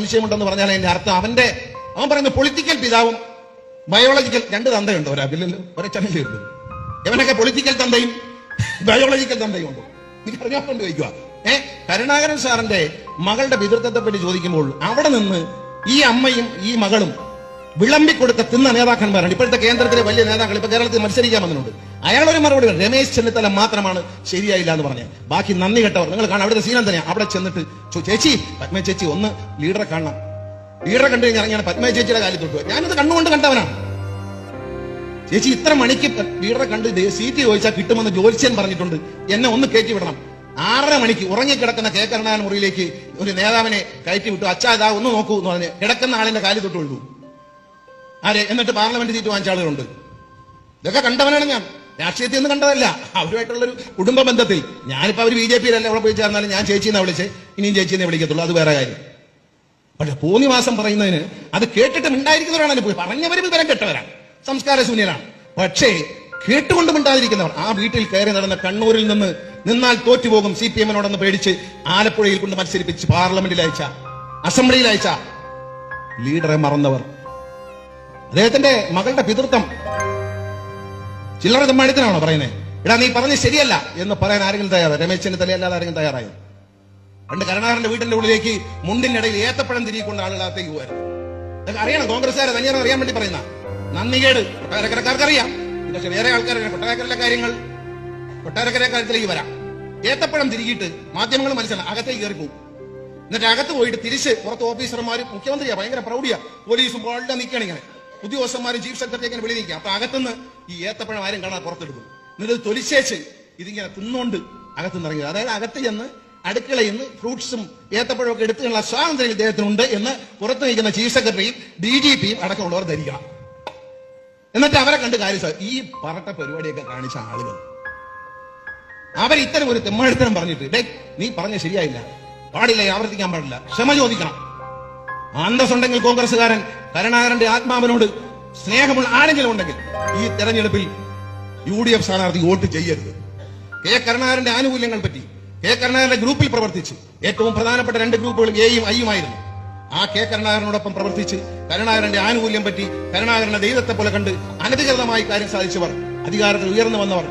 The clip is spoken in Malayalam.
സംശയമുണ്ടെന്ന് പറഞ്ഞാൽ അതിന്റെ അർത്ഥം അവന്റെ അവൻ പറയുന്ന പൊളിറ്റിക്കൽ പിതാവും ബയോളജിക്കൽ രണ്ട് തന്തയുണ്ട്. ഒരാ ബില്ലല്ലോ ഒരേ ചനലുണ്ട് ഇവനൊക്കെ പൊളിറ്റിക്കൽ തന്തയും ബയോളജിക്കൽ തന്തയും ഉണ്ട്. എനിക്ക് അറിഞ്ഞോണ്ട് ചോദിക്കുക ഏ? കരുണാകരൻ സാറിന്റെ മകളുടെ പിതൃത്വത്തെ പറ്റി ചോദിക്കുമ്പോൾ അവിടെ നിന്ന് ഈ അമ്മയും ഈ മകളും വിളമ്പിക്കൊടുത്ത തിന്ന നേതാക്കന്മാരാണ്. ഇപ്പോഴത്തെ കേന്ദ്രത്തിലെ വലിയ നേതാക്കൾ ഇപ്പൊ കേരളത്തിൽ മത്സരിക്കാൻ വന്നിട്ടുണ്ട്. അയാളൊരു മറുപടി പറഞ്ഞു. രമേശ് ചെന്നിത്തല മാത്രമാണ് ശരിയായില്ല എന്ന് പറഞ്ഞത്. ബാക്കി നന്ദി കെട്ടവർ നിങ്ങൾ കാണാം അവിടുത്തെ സീനം തന്നെയാണ് അവിടെ ചെന്നിട്ട് ചേച്ചി പത്മ ചേച്ചി ഒന്ന് ലീഡറെ കാണണം. ലീഡറെ കണ്ടു കഴിഞ്ഞാൽ ഇറങ്ങിയാണ് പത്മ ചേച്ചിയുടെ കാലിൽ തൊട്ടു. ഞാനത് കണ്ണുകൊണ്ട് കണ്ടവനാണ് ചേച്ചി ഇത്ര മണിക്ക് ലീഡറെ കണ്ട് സീറ്റ് ചോദിച്ചാൽ കിട്ടുമെന്ന് ജോലിച്ചൻ പറഞ്ഞിട്ടുണ്ട്. എന്നെ ഒന്ന് കയറ്റി വിടണം. ആറര മണിക്ക് ഉറങ്ങിക്കിടക്കുന്ന കെ. കരുണാകരൻ മുറിയിലേക്ക് ഒരു നേതാവിനെ കയറ്റി വിട്ടു അച്ഛാ ഇതാ ഒന്ന് നോക്കൂ എന്ന് പറഞ്ഞ് കിടക്കുന്ന ആളിന്റെ കാലി തൊട്ട് ഒഴുകൂ. ആരെ? എന്നിട്ട് പാർലമെന്റ് സീറ്റ് വാങ്ങിച്ച ആളുകളുണ്ട്. ഇതൊക്കെ കണ്ടവനാണ് ഞാൻ. രാഷ്ട്രീയത്തിൽ ഒന്നും കണ്ടതല്ല. അവരുമായിട്ടുള്ളൊരു കുടുംബ ബന്ധത്തിൽ. ഞാനിപ്പോൾ അവർ ബി ജെ പിയിലല്ല അവിടെ പോയി ചേർന്നാലും ഞാൻ ചേച്ചിന്നാ വിളിച്ച്. ഇനിയും ചേച്ചിന്നെ വിളിക്കത്തുള്ളൂ. അത് വേറെ കാര്യം. പക്ഷെ മാസം പറയുന്നതിന് അത് കേട്ടിട്ട് മിണ്ടായിരിക്കുന്നവരാണ് പോയി. പറഞ്ഞവരും വിവരം കെട്ടവരാണ്. സംസ്കാര ശൂന്യരാണ്. പക്ഷേ കേട്ടുകൊണ്ട് മിണ്ടാതിരിക്കുന്നവർ. ആ വീട്ടിൽ കയറി നടന്ന കണ്ണൂരിൽ നിന്ന് നിന്നാൽ തോറ്റുപോകും സി പി എമ്മിനോടൊന്ന് പേടിച്ച് ആലപ്പുഴയിൽ കൊണ്ട് മത്സരിപ്പിച്ച് പാർലമെന്റിൽ അയച്ച അസംബ്ലിയിൽ അയച്ച ലീഡറെ മറന്നവർ. അദ്ദേഹത്തിന്റെ മകളുടെ പിതൃത്വം. ചില്ലറ തമ്മാടിത്തനാണോ പറയുന്നത് എടാ നീ പറഞ്ഞ് ശരിയല്ല എന്ന് പറയാൻ ആരെങ്കിലും തയ്യാറായി രമേശ് ചെന്നിത്തല അല്ലാതെ ആരെങ്കിലും തയ്യാറായോ? പണ്ട് കരുണാകരന്റെ വീട്ടിന്റെ ഉള്ളിലേക്ക് മുണ്ടിനിടയിൽ ഏത്തപ്പഴം തിരികൊണ്ട് പോകായിരുന്നു ഇതൊക്കെ അറിയണം കോൺഗ്രസ്സുകാരെ തന്നെയാണ് അറിയാൻ വേണ്ടി പറയുന്ന. നന്ദികേട് കൊട്ടാരക്കരക്കാർക്ക് അറിയാം. പക്ഷെ വേറെ ആൾക്കാർ കൊട്ടാരക്കരയിലെ കാര്യങ്ങൾ കൊട്ടാരക്കര കാര്യത്തിലേക്ക് വരാം. ഏത്തപ്പഴം തിരികിട്ട് മാധ്യമങ്ങൾ മനസ്സിലാണ് അകത്തേക്ക് കയറി പോകും എന്നിട്ട് അകത്ത് പോയിട്ട് തിരിച്ച് പുറത്ത് ഓഫീസർമാരും മുഖ്യമന്ത്രിയാ ഭയങ്കര പ്രൗഢിയാ. പോലീസും എല്ലാം നിൽക്കുകയാണ് ഇങ്ങനെ. ഉദ്യോഗസ്ഥന്മാരും ചീഫ് സെക്രട്ടറി ഇങ്ങനെ വെളി നിൽക്കുക അപ്പൊ അകത്തുനിന്ന് ഈ ഏത്തപ്പഴം ആരും കാണാൻ പുറത്തെടുക്കും. എന്നിട്ട് തൊലിശേച്ച് ഇതിങ്ങനെ തിന്നുകൊണ്ട് അകത്തുനിന്ന് ഇറങ്ങി അതായത് അകത്ത് ചെന്ന് അടുക്കളയിൽ നിന്ന് ഫ്രൂട്ട്സും ഏത്തപ്പഴവും ഒക്കെ എടുത്തുള്ള സ്വാതന്ത്ര്യം ഇദ്ദേഹത്തിനുണ്ട് എന്ന് പുറത്തു നിൽക്കുന്ന ചീഫ് സെക്രട്ടറിയും ഡി ജി പിയും അടക്കമുള്ളവർ ധരിക്കുക. എന്നിട്ട് അവരെ കണ്ട് കാര്യം ഈ പറട്ട പരിപാടിയൊക്കെ കാണിച്ച ആളുകൾ. അവർ ഇത്തരം ഒരു തെമ്മാടിത്തരം പറഞ്ഞിട്ട് ഡേ നീ പറഞ്ഞ ശരിയായില്ല. പാടില്ല ആവർത്തിക്കാൻ പാടില്ല. ക്ഷമ ചോദിക്കണം. അന്തസ്സുണ്ടെങ്കിൽ കോൺഗ്രസ്സുകാരൻ കരുണാകരന്റെ ആത്മാവിനോട് സ്നേഹമുള്ള ആരെങ്കിലും ഉണ്ടെങ്കിൽ ഈ തെരഞ്ഞെടുപ്പിൽ യു ഡി എഫ് സ്ഥാനാർത്ഥി വോട്ട് ചെയ്യരുത്. കെ കരുണാകരന്റെ ആനുകൂല്യങ്ങൾ പറ്റി കെ കരുണാകരന്റെ ഗ്രൂപ്പിൽ പ്രവർത്തിച്ച് ഏറ്റവും പ്രധാനപ്പെട്ട രണ്ട് ഗ്രൂപ്പുകൾ എയും ഐയുമായിരുന്നു ആ കെ കരുണാകരനോടൊപ്പം പ്രവർത്തിച്ച് കരുണാകരന്റെ ആനുകൂല്യം പറ്റി കരുണാകരന്റെ ദൈവത്തെ പോലെ കണ്ട് അനധികൃതമായി കാര്യം സാധിച്ചവർ അധികാരത്തിൽ ഉയർന്നു വന്നവർ.